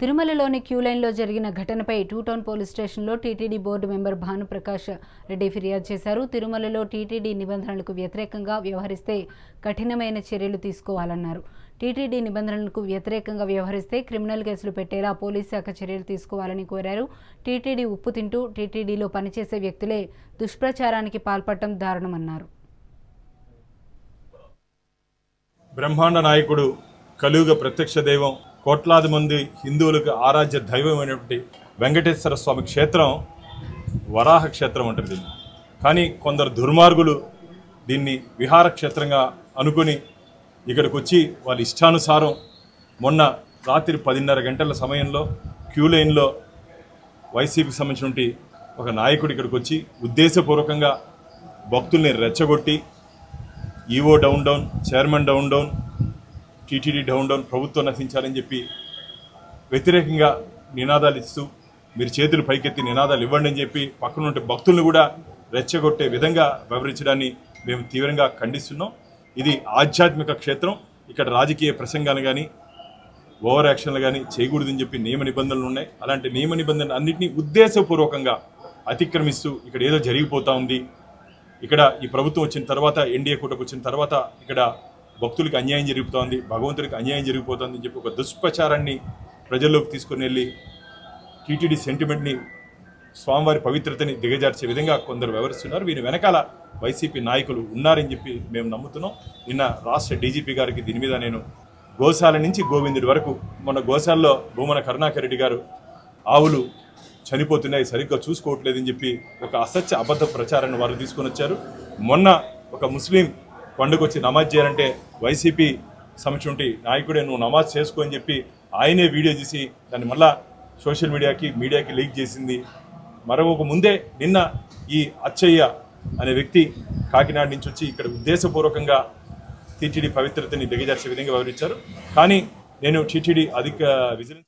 తిరుమలలోని క్యూలైన్లో జరిగిన ఘటనపై టూ టౌన్ పోలీస్ స్టేషన్లో TTD board member Bhanuprakash Reddy ఫిర్యాదు చేశారు. తిరుమలలో టీటీడీ నిబంధనలకు వ్యతిరేకంగా వ్యవహరిస్తే కఠినమైన చర్యలు తీసుకోవాలన్నారు. టీటీడీ నిబంధనలకు వ్యతిరేకంగా వ్యవహరిస్తే క్రిమినల్ కేసులు పెట్టేలా పోలీస్ శాఖ చర్యలు తీసుకోవాలని కోరారు. టీటీడీ ఉప్పు తింటూ టీటీడీలో పనిచేసే వ్యక్తులే దుష్ప్రచారానికి పాల్పడటం దారుణమన్నారు. బ్రహ్మాండ నాయకుడు కలియుగ ప్రత్యక్ష దైవం కోట్లాది మంది హిందువులకు ఆరాధ్య దైవమైనటువంటి వెంకటేశ్వర స్వామి క్షేత్రం వరాహ క్షేత్రం ఉంటుంది కానీ కొందరు దుర్మార్గులు దీన్ని విహార క్షేత్రంగా అనుకుని ఇక్కడికి వచ్చి వాళ్ళ ఇష్టానుసారం మొన్న రాత్రి పదిన్నర గంటల సమయంలో క్యూ లైన్లో వైసీపీకి సంబంధించినటువంటి ఒక నాయకుడు ఇక్కడికి వచ్చి ఉద్దేశపూర్వకంగా భక్తుల్ని రెచ్చగొట్టి EO down down chairman down down TTD down down ప్రభుత్వం నశించాలని చెప్పి వ్యతిరేకంగా నినాదాలు ఇస్తూ మీరు చేతులు పైకెత్తి నినాదాలు ఇవ్వండి అని చెప్పి పక్కన ఉంటే భక్తులను కూడా రెచ్చగొట్టే విధంగా వ్యవహరించడాన్ని మేము తీవ్రంగా ఖండిస్తున్నాం. ఇది ఆధ్యాత్మిక క్షేత్రం. ఇక్కడ రాజకీయ ప్రసంగాలు కానీ ఓవర్ యాక్షన్లు కానీ చేయకూడదని చెప్పి నియమ నిబంధనలు ఉన్నాయి. అలాంటి నియమ నిబంధనలు అన్నింటినీ ఉద్దేశపూర్వకంగా అతిక్రమిస్తూ ఇక్కడ ఏదో జరిగిపోతూ ఉంది. ఇక్కడ ఈ ప్రభుత్వం వచ్చిన తర్వాత ఎన్డీఏ కూటమి వచ్చిన తర్వాత ఇక్కడ భక్తులకు అన్యాయం జరిగిపోతోంది భగవంతుడికి అన్యాయం జరిగిపోతుంది అని చెప్పి ఒక దుష్ప్రచారాన్ని ప్రజల్లోకి తీసుకుని వెళ్ళి టీటీడీ సెంటిమెంట్ని స్వామివారి పవిత్రతని దిగజార్చే విధంగా కొందరు వ్యవహరిస్తున్నారు. వీరి వెనకాల వైసీపీ నాయకులు ఉన్నారని చెప్పి మేము నమ్ముతున్నాం. నిన్న రాష్ట్ర డీజీపీ గారికి దీని మీద నేను గోశాల నుంచి గోవిందుడి వరకు మొన్న గోశాలలో భూమన కరుణాకర్ రెడ్డి గారు ఆవులు చనిపోతున్నాయి సరిగ్గా చూసుకోవట్లేదని చెప్పి ఒక అసత్య అబద్ధ ప్రచారాన్ని వారు తీసుకొని వచ్చారు మొన్న ఒక ముస్లిం పండుగ వచ్చి నమాజ్ చేయాలంటే వైసీపీ సంబంధించి నాయకుడే నువ్వు నమాజ్ చేసుకో అని చెప్పి ఆయనే వీడియో తీసి దాన్ని మళ్ళా సోషల్ మీడియాకి మీడియాకి లీక్ చేసింది. మరొక ముందే నిన్న ఈ అచ్చయ్య అనే వ్యక్తి కాకినాడ నుంచి వచ్చి ఇక్కడ ఉద్దేశపూర్వకంగా టీటీడీ పవిత్రతని దిగజార్చే విధంగా వివరించారు. కానీ నేను టీటీడీ అధిక విజిలెన్స్